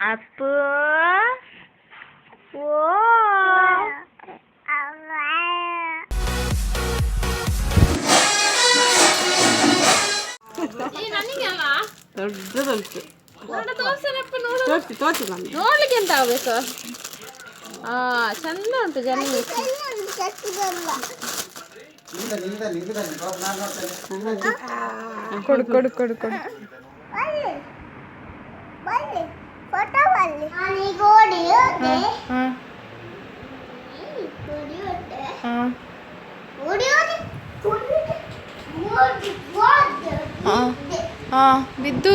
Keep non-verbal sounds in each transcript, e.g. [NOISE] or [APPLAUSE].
ಅಪ್ಪು ಓ ದೊಡ್ಡದುಂಟು ತೋರಿಸಿ ತೋರಿಸಿ ಬನ್ನಿ ನೋಡ್ಲಿಕ್ಕೆ ಎಂತ ಆಗ್ಬೇಕು ಆ ಚಂದ ಉಂಟು ಜನ ಕೊಡು ಕೊಡು ಕೊಡು ಕೊಡು ಹಾಂ ಬಿದ್ದು.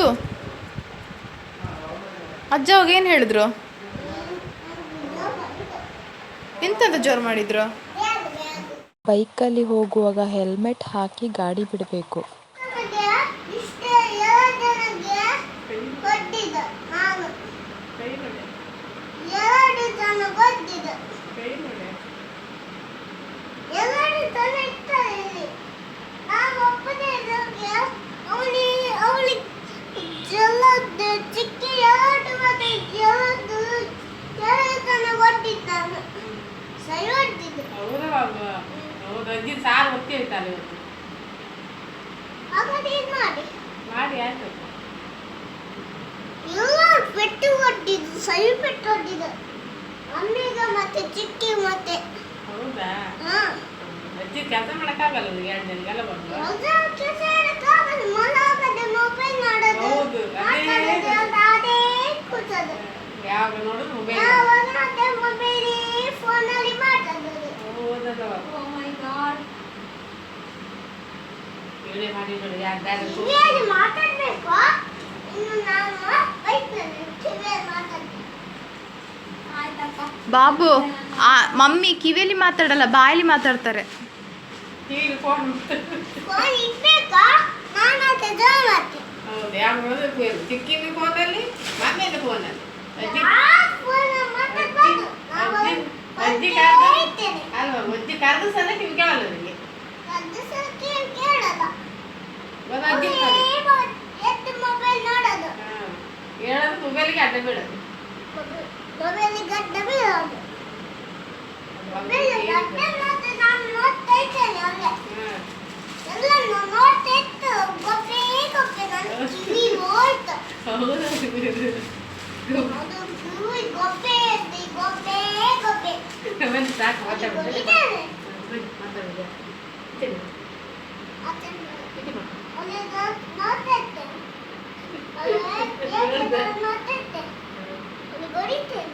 ಅಜ್ಜ ಅವಾಗ ಏನು ಹೇಳಿದ್ರು? ಎಂತೆಂತ ಜೋರು ಮಾಡಿದ್ರು? ಬೈಕಲ್ಲಿ ಹೋಗುವಾಗ ಹೆಲ್ಮೆಟ್ ಹಾಕಿ ಗಾಡಿ ಬಿಡಬೇಕು ನಮಗೆ ಇಷ್ಟ ಎರಡು ಜನಗೆ ಕೊಟ್ಟಿದ್ದ ನಾನು ಎರಡು ಜನ ಕೊಟ್ಟಿದ್ದ ಎರಡು ಜನ ಇರ್ತಾರೆ ಇಲ್ಲಿ ನಾನು ಒಬ್ಬನೇ ಇರೋಕೆ ಅವಳಿ ಅವಳಿ ಜಲದ ಚಿಕ್ಕ ಎರಡು ಮತ್ತೆ ಎರಡು ಎರಡು ಜನ ಕೊಟ್ಟಿದ್ದಾನೆ ಸರಿ ಹೊಡ್ತಿದ್ದೆ ಹೌದಾ ಹೌದು ಅಜ್ಜಿ ಸಾರು ಹೊತ್ತಿ ಹೋಯ್ತಾಳೆ ಇವತ್ತು ಹಾಗಾದ್ರೆ ಇದು ಮಾಡಿ ಮಾಡಿ ಆಯ್ತು ಎಲ್ಲ ಪೆಟ್ಟು ಕೊಟ್ಟಿದ್ದು ಸರಿ ಪೆಟ್ಟು ಕೊಟ್ಟಿದ್ದು ಅಮ್ಮಿಗ ಮತ್ತೆ ಚಿಕ್ಕಿ ಮತ್ತೆ ಹೌದಾ ಹಾ ಅಜ್ಜಿ ಕೆಲಸ ಮಾಡಕ್ಕಾಗಲ್ಲ ಇವ್ರಿಗೆ ಎರಡು ಜನಗೆಲ್ಲ ಬಂದು ಮೊಬೈಲ್ ನೋಡೋದು ಹೌದು, ಅದೇ. ಮಾತಾಡೋದು ಅದು ಅದೇ ಕೂತದು ಯಾವಾಗ ನೋಡಿದ್ರು ಮೊಬೈಲ್ ಯಾವಾಗ ಅದೇ ಮೊಬೈಲ್ ಫೋನಲ್ಲಿ ಮಾತಾಡೋದು ಹೌದಲ್ಲ ವಿಡಿಯೋ ಮಾಡಿ ನೋಡಿ ಯಾರ್ದಾರು ಕಿವಿಯಲ್ಲಿ ಮಾತಾಡ್ಬೇಕು ಇನ್ನು ನಾನು ಬೈಕ್ನಲ್ಲಿ ಕಿವಿಯಲ್ಲಿ ಮಾತಾಡ್ತೀನಿ ಆಯ್ತಪ್ಪ ಬಾಬು ಆ ಮಮ್ಮಿ ಕಿವಿಯಲ್ಲಿ ಮಾತಾಡಲ್ಲ ಬಾಯಲ್ಲಿ ಮಾತಾಡ್ತಾರೆ ಟಿವಿ ಫೋನ್ ಫೋನ್ ಇಡ್ಬೇಕಾ ನಾನು ಅದೇ ಜೋರ್ ಮಾಡ್ತೀನಿ ಹೌದು ಯಾವಾಗ ನೋಡಿದ್ರು ಚಿಕ್ಕಿನ ಫೋನಲ್ಲಿ ಮಮ್ಮಿನ ಫೋನಲ್ಲಿ ಅಜ್ಜಿ ಆ ಫೋನ್ ಮಾತಾಡ್ಬಾರ್ದು ನಾವು ಅಜ್ಜಿ ಅಜ್ಜಿ ಒಂದೇ ಕರೆದು ಇರ್ತೇನೆ ಅಲ್ವಾ ಅಜ್ಜಿ ಕರೆದು ಸಲ ಕಿವಿ ಕೇಳಲ್ಲ ನಿಮಗೆ ಅದು ಸಹ ಕೇಳ್- ಕೇಳಲ್ಲ ಒಂದು ಅಜ್ಜಿ ಅವನೇ ಮೊ- ಎದ್ದು ಮೊಬೈಲ್ ನೋಡೋದು. ಹೇಳೋದು ಮೊಬೈಲ್ಗೆ ಅಡ್ಡ ಬೀಳೋದು. ಮೊಬೈಲ್ ಸಾಕು ಮಾತಾಡೋದು ಇದ್ದೇನೆ ಬನ್ನಿ ಮಾತಾಡೋದು ಇದ್ದೇನೆ. ಅದನ್ನು ಇದೆ ಮಾ. ಅವನು ನೋಡ್ತಾ ಇದ್ದೇನೆ ಅವನು ನೋಡ್ತಾ ಇದ್ದೇನೆ ಅವನು ಹೊಡಿತೇನೆ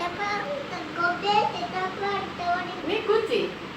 ತಪ್ಪ ಗೊಬ್ಬೆ ತಪ್ಪ ಅಂತ ಹೊಡಿತೇನೆ ನೀ ಕೂತಿ ನಮ್ಮಿಬ್ರಿಗೆ ಸೆಕ್ಯೂರಿಟಿ ಕೂತಿ ನೋಡ್ತಾ ಇದ್ದೇನೆ ಮತ್ತೆ ಏನು ಮಾತಾಡೋದು ಯಾರು ಗೊಬ್ಬಕ್ಕೆ ಅದು ನಾವು ಹೊಡಿತೇನೆ ನಾನು ಯಾವ್ದಾದ್ರು ಗೊಬ್ಬಕ್ಕೆ ಅದು ಹೊಡಿತೇನೆ ನಾವು ಸ್ನಾನ ಮಾಡೋದಾ ಗೊಬ್ಬೆ ಕೇಳೋದು ಮತ್ತೆ ಫೋನಲ್ಲಿ ಕಿವಿಯಲ್ಲಿ ಮಾತಾಡೋದು ಮೊಬೈಲ್ ನೋಡ್ಬೇಕು ಸಾಕಮ್ಮ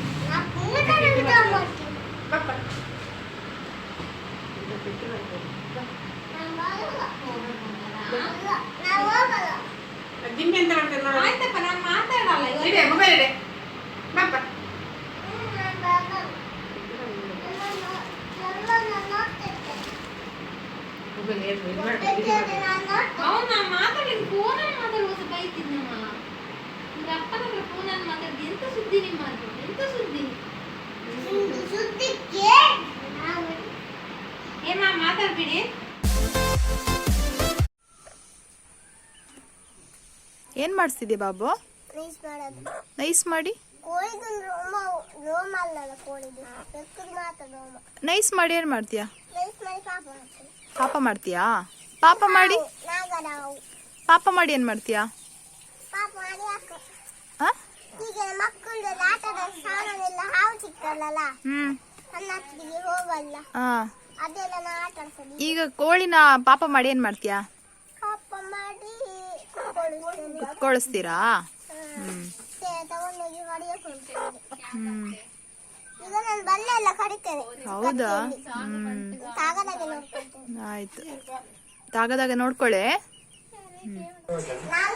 ಜಿಮ್ಮಿ ಎಂತ ಮಾಡ್ತೇನೆ ನೋಡು. ಆಯ್ತಪ್ಪ ನಾನು ಮಾತಾಡಲ್ಲ ಇದೆ ಮೊಬೈಲ್ ಇದೆ ಪಾಪ ನಾನು ಬರಲ್ಲ ಎಲ್ಲ ನೋ- ಎಲ್ಲ ನಾನು ನೋಡ್ತಿರ್ತೇನೆ ಮೊಬೈಲ್ ಏನು ಅವನು ನಾನು ಫೋನಲ್ಲಿ ಮಾತಾಡುವಾಗ ಬೈತಿದ್ನಮ್ಮ ನಿಮ್ಮ ಅಪ್ಪನ ಹತ್ರ ಫೋನಲ್ಲಿ ಮಾತಾಡಿದ ಎಂತ ಸುದ್ದಿ ನಿಮ್ಮದು ಎಂತ ಸುದ್ದಿ? ನಿಮ್ದು ಸುದ್ದಿ ಕೇಳಿ ನಾವು ಏಮ್ಮ ಮಾತಾಡ್ಬಿಡಿ. ಏನು ಮಾಡಿಸ್ತಿದ್ಯಾ ಬಾಬು? ಮಾಡೋದು. ನೈಸ್ ಮಾಡಿ? ರೋಮ ರೋಮ ಅಲ್ಲಲ್ಲ ಕೋಳಿದು. ಬೆಕ್ಕದು ಮಾತ್ರ ರೋಮ. ನೈಸ್ ಮಾಡಿ ಏನ್ ಮಾಡ್ತೀಯಾ? ಮಾಡಿ ಪಾಪ ಮಾಡ್ತೀನಿ ಪಾಪ ಮಾಡ್ತೀಯಾ? ಪಾಪ ಮಾಡಿ? ಪಾಪ ಮಾಡಿ ಏನು ಮಾಡ್ತೀಯಾ? ಪಾಪ ಮಾಡಿ ಹಾಕು. ಹಾಂ ಈಗ ಮಕ್ಕಳು ಆಟದ ಸಾಮಾನೆಲ್ಲ ಹಾವು ಸಿಕ್ತಲ್ಲ ಹೋಗಲ್ಲ. ಹಾಂ. ಅದೆಲ್ಲ ನಾ ಆಟ ಆಡ್ಸೋದು ಈಗ ಕೋಳಿನ ಪಾಪ ಮಾಡಿ ಏನು ಮಾಡ್ತೀಯಾ? ಪಾಪ ಮಾಡಿ ಕುತ್ಕೊಳಿಸ್ತೀರಾ ತಗೊಂಡೋಗಿ ಹೊಡೆಯಕ್ಕೆ ಈಗ ನಾನು ಬಲ್ಲೆ ಎಲ್ಲ ಕಡಿತೇನೆ. ಹೌದಾ? ನೋಡ್ಕೊಳ್ತೇನೆ. ಆಯ್ತು. ತಾಗದಾಗ ನೋಡ್ಕೊಳ್ಳೆ ಹ್ಮ್. ನಾನು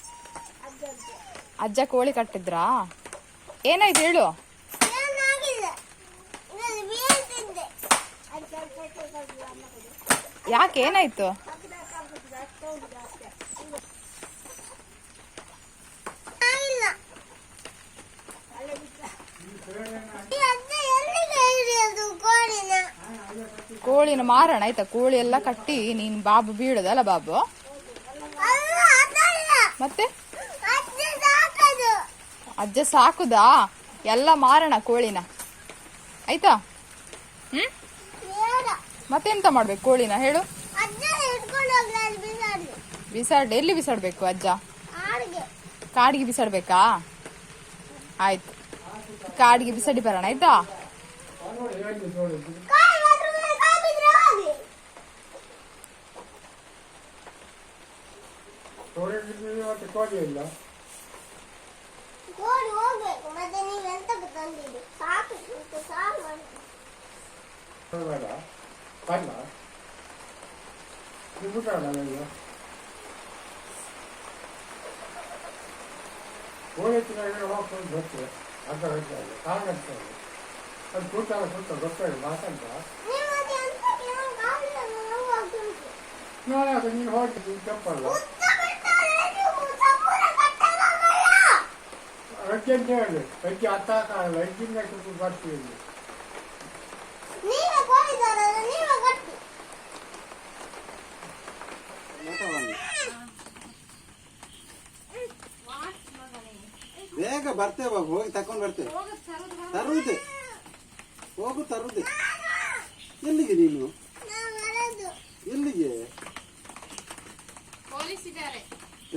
ಅಜ್ಜ ಕೋಳಿ ಕಟ್ಟಿದ್ರಾ? ಏನಾಯ್ತು ಹೇಳು. ಯಾಕೆ ಏನಾಯ್ತು? ಕೋಳಿನ? ಮಾರಣ ಆಯ್ತಾ? ಕೋಳಿ ಎಲ್ಲ ಕಟ್ಟಿ ನೀನ್ ಬಾಬು ಬೀಳದಲ್ಲ ಬಾಬು. ಮತ್ತೆ. ಅಜ್ಜ ಸಾಕುದಾ? ಎಲ್ಲ ಮಾರಣ ಕೋಳಿನ. ಆಯ್ತಾ? ಹ್ಮ್. ಮತ್ತೆಂತ ಮಾಡ್ಬೇಕು ಕೋಳಿನ? ಹೇಳು. ಬಿಸಾಡ್ ಎಲ್ಲಿ ಬಿಸಾಡ್ಬೇಕು ಅಜ್ಜ. ಕಾಡಿಗೆ ಬಿಸಾಡ್ಬೇಕಾ? ಆಯ್ತು. ಕಾಡಿಗೆ ಬಿಸಾಡಿ ಬರೋಣ, ಆಯ್ತಾ? ಕಾಯಿ ಕೋಳಿ ಹೋಗ್ಬೇಕು ಮತ್ತೆ ನೀವು ಎಂತ ತಂದಿದ್ದು ಸಾಕು ಸಾಕು ಮಾಡಿ. ಅದು ಕೂತಾಗ ಕೂತ ಗೊತ್ತಾಗ ಮಾತಾಡ್ದ. ನೀವು ಅದು ಎಂತಕ್ಕೆ ನಂಗೆ ಕಾಲಿಲ್ಲ, ನೋವು ಆಗ್ತುಂಟು. ನಾಳೆ ಅದು ನೀನು ಹೋಗಿ ತಪ್ಪಲ್ಲ ಅಜ್ಜಿ ಅಂತ ಹೇಳಿ ಅಜ್ಜಿ ಹತ್ತಾಕಲ್ಲ ಅಜ್ಜಿಂದ ಕೂತು ಬರ್ತೀವಿ ಕಟ್ಟಿ. ಬೇಗ ಬರ್ತೇವೆ ಬಾಬು ಹೋಗಿ ತಕೊಂಡ್ ಬರ್ತೇವೆ ತರುವುದೇ ಹೋಗು ತರುವುದೇ ಎಲ್ಲಿಗೆ ನೀನು. ಎಲ್ಲಿಗೆ? ಪೊಲೀಸಿದ್ದಾರೆ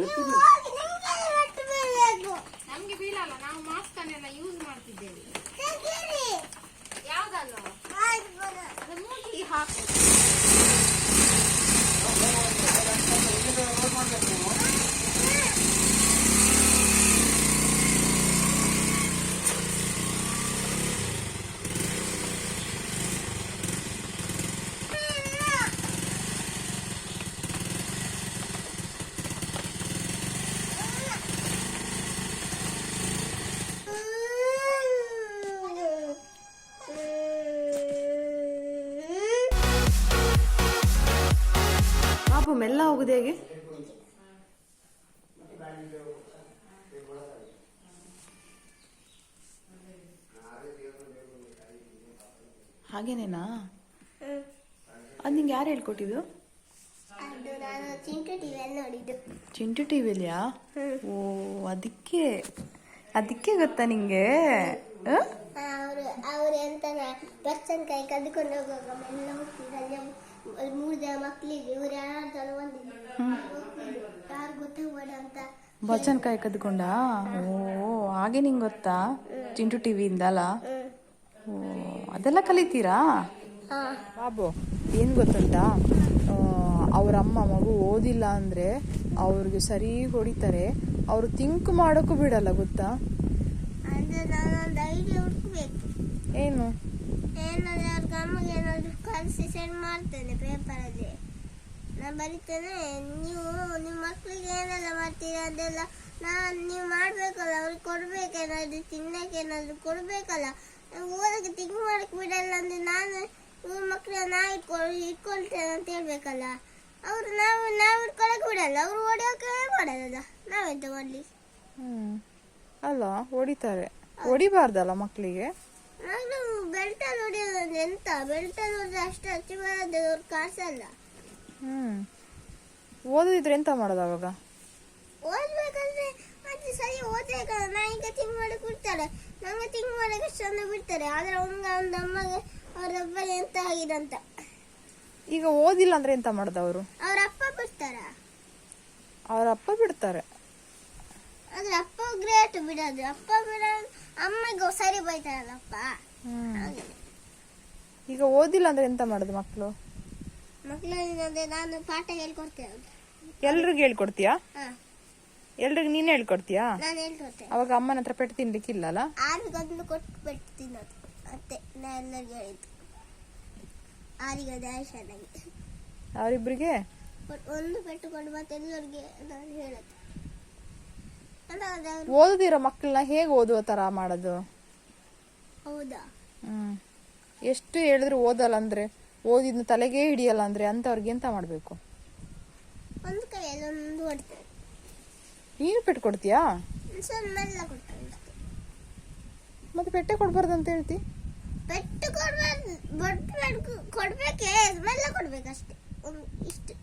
ಎಷ್ಟು ನೀವು ಹೋಗಿ ನಿಮ್ಗೆಲ್ಲ ಬಿಟ್ಟು ಬೀಳ್ಬೇಕು. ನಮ್ಗೆ ಬೀಳಲ್ಲ ನಾವು ಮಾಸ್ಕ್ ಅನ್ನೆಲ್ಲ ಯೂಸ್ ಮಾಡ್ತಿದ್ದೇವೆ ಯಾವ್ದಲ್ಲ ಹಾಕು ಮೆಲ್ಲ ಹೋಗುದು ಹೇಗೆ? ಹಾಗೇನೇನಾ? ಅದು ನಿಂಗೆ ಯಾರು ಹೇಳ್ಕೊಟ್ಟಿದ್ದು? ಚಿಂಟು ಟಿವಿಲಿಯಾ ಓ ಅದಕ್ಕೆ ಅದಕ್ಕೆ ಗೊತ್ತಾ ನಿಂಗೆ? ಅವರು ಅವರು ಎಂತ ಬಸ್ಸನ್ ಕೈ ಕದ್ದುಕೊಂಡು ಹೋಗುವಾಗ ಅಲ್ಲಿ ಅಲ್ಲಿ ಮೂರು ಜನ ಮಕ್ಕಳಿಗೆ ಇವ್ರು ಯಾರು ಜನ ಬಂದಿದ್ರು ಯಾರು ಗೊತ್ತಾಗ್ಬೇಡ ಅಂತ. ಬಚ್ಚನ್ ಕಾಯಿ ಕದ್ಕೊಂಡ? ಓ ಹಾಗೆ ನಿಂಗೆ ಗೊತ್ತಾ? ಚಿಂಟು ಟಿವಿಯಿಂದ ಅಲ್ಲ ಓ ಅದೆಲ್ಲ ಕಲಿತೀರಾ? ಹಾ. ಬಾಬು ಏನು ಗೊತ್ತುಂಟಾ? ಅವ್ರ ಅಮ್ಮ ಮಗು ಓದಿಲ್ಲ ಅಂದರೆ ಅವ್ರಿಗೆ ಸರಿ ಹೊಡಿತಾರೆ. ಅವರು ತಿಂಕ್ ಮಾಡೋಕ್ಕೂ ಬಿಡಲ್ಲ ಗೊತ್ತಾ? ಏನು? ಏನಾದ್ರೆ ಅವ್ರ ಅಮ್ಮಗೆ ಏನಾದ್ರು ಕಲಿಸಿ ಸೆಂಡ್ ಮಾಡ್ತೇನೆ ಪೇಪರಲ್ಲಿ ನಾನು ಬರಿತೇನೆ ನೀವು ನಿಮ್ಮ ಮಕ್ಕಳಿಗೆ ಏನೆಲ್ಲ ಮಾಡ್ತೀರಾ ಅದೆಲ್ಲ ನಾನು ನೀವು ಮಾಡಬೇಕಲ್ಲ ಅವ್ರಿಗೆ ಕೊಡಬೇಕೇನಾದ್ರು ತಿನ್ನಕ್ಕೆ ಕೊಡಬೇಕಲ್ಲ ಕೊಡ್ಬೇಕಲ್ಲ ಓದಕ್ಕೆ ತಿಂಕ್ ಮಾಡಕ್ಕೆ ಬಿಡಲ್ಲ ಅಂದರೆ ನಾನು ನಿಮ್ಮ ಮಕ್ಕಳನ್ನ ನಾ ಇಟ್ಕೊ ಇಟ್ಕೊಳ್ತೇನೆ ಅಂತ ಹೇಳ್ಬೇಕಲ್ಲ ಅವರು ನಾವು ನಾವು ಇಟ್ಕೊಳಕ್ಕೆ ಬಿಡಲ್ಲ ಅವರು ಹೊಡೆಯೋಕೆ ಮಾಡಲ್ಲ ನಾವೆಂತ ಮಾಡಲಿ ಹ್ಞೂ ಅಲ್ಲ ಹೊಡಿತಾರೆ. ಹೊಡಿಬಾರ್ದಲ್ಲ ಮಕ್ಕಳಿಗೆ ನಾನು ಹೊಡೆಯೋದು ಅಂದ್ರೆ ಎಂತ? ಬೆಲ್ಟ ನೋಡಿದ್ರೆ ಅಷ್ಟು ಹಚ್ಚಿ ಬರೋದು ಅವ್ರು ಕಾಸಲ್ಲ. ಹ್ಞೂ ಓದಿದ್ರೆ ಎಂತ ಮಾಡೋದು ಅವಾಗ? ಓದ್ಬೇಕಂದ್ರೆ ಅದು ಸರಿ ಓದ್ಬೇಕಲ್ಲ ನಾ ಈಗ ತಿಂಗ್ ಮಾಡಿ ಬಿಡ್ತಾರೆ ನಂಗೆ ತಿಂಗ್ ಮಾಡಕ್ಕೆ ಚಂದ ಬಿಡ್ತಾರೆ. ಆದ್ರೆ ಅವ್ನಿಗೆ ಅವ್ನ ಅಮ್ಮಗೆ ಅವ್ರ ಅಪ್ಪಗೆ ಎಂತ ಆಗಿದಂತ ಈಗ ಓದಿಲ್ಲ ಅಂದ್ರೆ ಎಂತ ಮಾಡೋದು ಅವರು? ಅವ್ರ ಅಪ್ಪ ಬಿಡ್ತಾರ ಅವ್ರ ಅಪ್ಪ ಬಿಡ್ತಾರೆ. ಆದ್ರೆ ಅಪ್ಪ ಗ್ರೇಟ್ ಬಿಡೋದು. ಅಪ್ಪ ಬಿಡೋದು ಅಮ್ಮಗೆ ಸರಿ ಬೈತಾರಲ್ಲಪ್ಪ. ಹಾಗೆ. ಈಗ ಓದಿಲ್ಲ ಅಂದ್ರೆ ಎಂತ ಮಾಡೋದು ಮಕ್ಕಳು ಮಕ್ಕಳಲ್ಲಿ ನಾನು ಪಾಠ ಹೇಳ್ಕೊಡ್ತೇನೆ ಎಲ್ರಿಗೂ ಹೇಳ್ಕೊಡ್ತೀಯಾ? ಹಾ. ಎಲ್ರಿಗೂ ನೀನು ಹೇಳ್ಕೊಡ್ತೀಯಾ? ನಾನು ಹೇಳ್ಕೊಡ್ತೇನೆ. ಅವಾಗ ಅಮ್ಮನ ಹತ್ರ ಪೆಟ್ಟು ತಿನ್ಲಿಕ್ಕಿಲ್ಲಲ್ಲ ಆರಿಗೊಂದು ಕೊಟ್ಟು ಪೆಟ್ಟು ತಿನ್ನೋದು. ಮತ್ತೆ ನಾ ಎಲ್ಲರಿಗೂ ಹೇಳಿದ್ದು. ಆರಿಗದೆ ಆಯ್ಷಾ ನನಗೆ ಅವರಿಬ್ಬರಿಗೆ? ಒಂದು ಪೆಟ್ಟು ಕೊಡು ಮತ್ತೆ ಎಲ್ಲರಿಗೆ ನಾನು ಹೇಳೋದು. ಓದದಿರೋ ಮಕ್ಕಳನ್ನ ಹೇಗೆ ಓದುವ ತರ ಮಾಡೋದು? ಹೌದಾ? ಹ್ಮ್. ಎಷ್ಟು ಹೇಳಿದ್ರು ಓದಲ್ಲ ಅಂದ್ರೆ ಓದಿದ್ನ ತಲೆಗೆ ಹಿಡಿಯಲ್ಲ ಅಂದ್ರೆ ಅಂತವ್ರಿಗೆ ಎಂತ ಮಾಡ್ಬೇಕು? ಒಂದು ಕೈಯಲ್ಲಿ ಒಂದು ಹೊಡ್ತೇನೆ. ನೀನು ಪೆಟ್ಟು ಕೊಡ್ತೀಯಾ? ಸ್ವಲ್ಪ ಮೆಲ್ಲ ಕೊಡ್ತೇನೆ. ಮತ್ತೆ ಪೆಟ್ಟೆ ಕೊಡ್ಬಾರ್ದು ಅಂತ ಹೇಳ್ತಿ? ಪೆಟ್ಟು ಕೊಡ್ಬಾರ್ದು ಬೊಟ್ಟು ಕೊಡ್ಬೇಕೆ ಮೆಲ್ಲ ಕೊಡ್ಬೇಕಷ್ಟೇ. ಒಂದು ಇಷ್ಟು.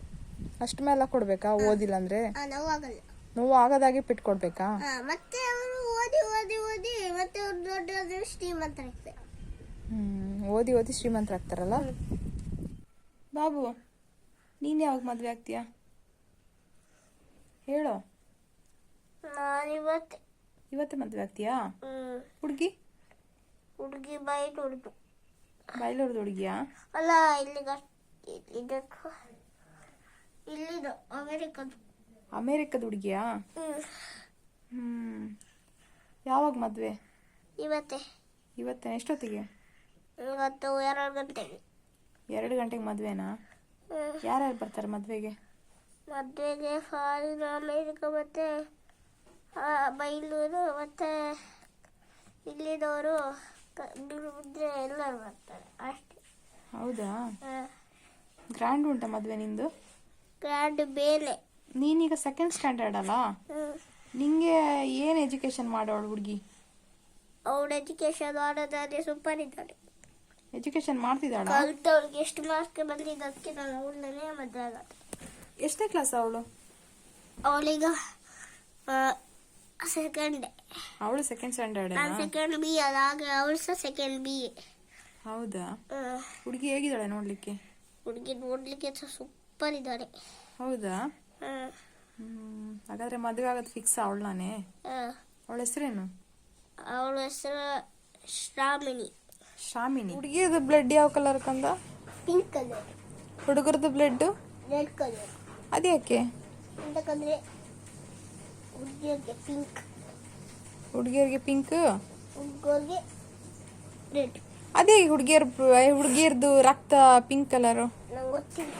ಅಷ್ಟು ಮೇಲೆ ಕೊಡ್ಬೇಕಾ? ಓದಿಲ್ಲ ಅಂದ್ರೆ? ಆ ನೋವು ಆಗಲ್ಲ. ನೋವು ಆಗದಾಗೆ ಪಿಟ್ಟು ಕೊಡ್ಬೇಕಾ ಹಾ ಮತ್ತೆ ಅವರು ಓದಿ ಓದಿ ಓದಿ ಮತ್ತೆ ಅವ್ರು ದೊಡ್ಡ ಶ್ರೀಮಂತರಾಗ್ತಾರೆ. ಹ್ಮ್ ಓದಿ ಓದಿ ಶ್ರೀಮಂತರಾಗ್ತಾರಲ್ಲ? ಬಾಬು ನೀನ್ ಯಾವಾಗ ಮದ್ವೆ ಆಗ್ತೀಯಾ? ಹೇಳೋ. ಇವತ್ತು ಇವತ್ತೇ ಮದ್ವೆ ಆಗ್ತೀಯಾ? ಹುಡ್ಗಿ ಹುಡುಗಿ? ಹುಡುಗಿ ಬಾಯಿ ನೋಡ್ದು ಬಾಯ್ಲೋರ್ದು ಹುಡುಗಿಯಾ? ಅಲ್ಲ ಇಲ್ಲಿಗ ಇದಕ್ಕೆ ಇಲ್ಲಿದು ಅಮೆರಿಕದ್ದು ಅಮೇರಿಕದ ಹುಡುಗಿಯಾ? ಹ್ಮ್. ಯಾವಾಗ ಮದ್ವೆ? ಇವತ್ತೇ. ಇವತ್ತೇ? ಎಷ್ಟೊತ್ತಿಗೆ? ಇವತ್ತು ಎರಡು ಗಂಟೆಗೆ ಎರಡು ಗಂಟೆಗೆ ಮದ್ವೆನಾ. ಯಾರ್ಯಾರು ಬರ್ತಾರೆ ಮದ್ವೆಗೆ? ಮದುವೆಗೆ ಫಾರಿನ್ ಅಮೇರಿಕ ಮತ್ತೆ ಬೈಲೂರು ಮತ್ತೆ ಇಲ್ಲಿದವರು ಮುದ್ರೆ ಎಲ್ಲರೂ ಬರ್ತಾರೆ. ಅಷ್ಟೇ. ಹೌದಾ? ಗ್ರ್ಯಾಂಡ್ ಉಂಟಾ ಮದ್ವೆ ನಿಂದು? ಗ್ರ್ಯಾಂಡ್ ಬೇಲೆ ನೀನೀಗ ಸೆಕೆಂಡ್ ಸ್ಟ್ಯಾಂಡರ್ಡ್ ಅಲ್ಲ. ನಿಂಗೆ ಏನು ಎಜುಕೇಶನ್ ಮಾಡೋಳು ಹುಡುಗಿ? ಅವಳು ಎಜುಕೇಶನ್ ಮಾಡೋದಾದ್ರೆ ಸೂಪರ್ ಇದ್ದಾಳೆ ಎಜುಕೇಶನ್ ಮಾಡ್ತಿದ್ದಾಳ? ಕಲ್ತವಳಿಗೆ ಎಷ್ಟು ಮಾರ್ಕ್ ಬಂದಿದ್ದಕ್ಕೆ ನಾನು ಅವಳನ್ನೇ ಮದುವೆ ಆಗೋದು. ಎಷ್ಟನೇ ಕ್ಲಾಸ್ ಅವಳು? ಅವಳೀಗ ಸೆಕೆಂಡ್ ಅವಳು ಸೆಕೆಂಡ್ ಸ್ಟ್ಯಾಂಡರ್ಡ್ ನಾನು ಸೆಕೆಂಡ್ ಬಿ ಅದಾಗ ಅವಳು ಸಹ ಸೆಕೆಂಡ್ ಬಿ ಹೌದಾ? ಹುಡುಗಿ ಹೇಗಿದ್ದಾಳೆ ನೋಡ್ಲಿಕ್ಕೆ? ಹುಡುಗಿ ನೋಡ್ಲಿಕ್ಕೆ ಸೂಪರ್ ಇದ್ದಾಳೆ ಹೌದಾ? ಹಾಗಾದ್ರೆ ಮದುವೆ ಆಗೋದು ಫಿಕ್ಸ್ ಅವಳನೇ ಹ್ಮ್. ಅವಳ ಹೆಸರೇನು? ಅವಳ ಹೆಸರು ಶ್ರಾಮಿಣಿ. ಶಾಮಿನಿ ಹುಡುಗಿಯದು ಬ್ಲಡ್ ಯಾವ ಕಲರ್ ಕಂದ? ಪಿಂಕ್ ಕಲರ್ ಹುಡುಗರದು ಬ್ಲಡ್ ರೆಡ್ ಕಲರ್ ಅದ್ಯಾಕೆ? ಅಂತಕಂದ್ರೆ ಹುಡುಗಿಯರಿಗೆ ಪಿಂಕ್ ಹುಡುಗಿಯರಿಗೆ ಪಿಂಕ್ ಹುಡುಗರಿಗೆ ರೆಡ್ ಅದೇ ಹುಡುಗಿಯರ್ ಹುಡುಗಿಯರ್ದು ರಕ್ತ ಪಿಂಕ್ ಕಲರು ನಂಗೆ ಗೊತ್ತಿಲ್ಲ.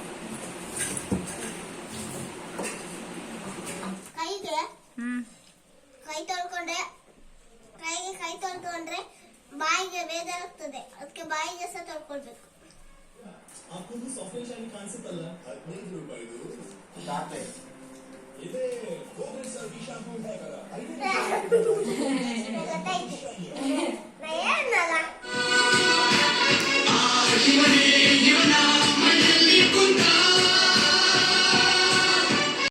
ಕೈ ತೊಳ್ಕೊಂಡ್ರೆ ಕೈಗೆ ಕೈ ತೊಳ್ಕೊಂಡ್ರೆ ಬಾಯಿಗೆ ಬೇಜಾರಾಗ್ತದೆ ಅದಕ್ಕೆ ಬಾಯಿಗೆ ಸಹ ತೊಳ್ಕೊಳ್ಬೇಕು. [LAUGHS] ಕಾಣಿಸುತ್ತಲ್ಲ? ಹದಿನೈದು ರೂಪಾಯಿದು ಇದೆ ಜೀವನ.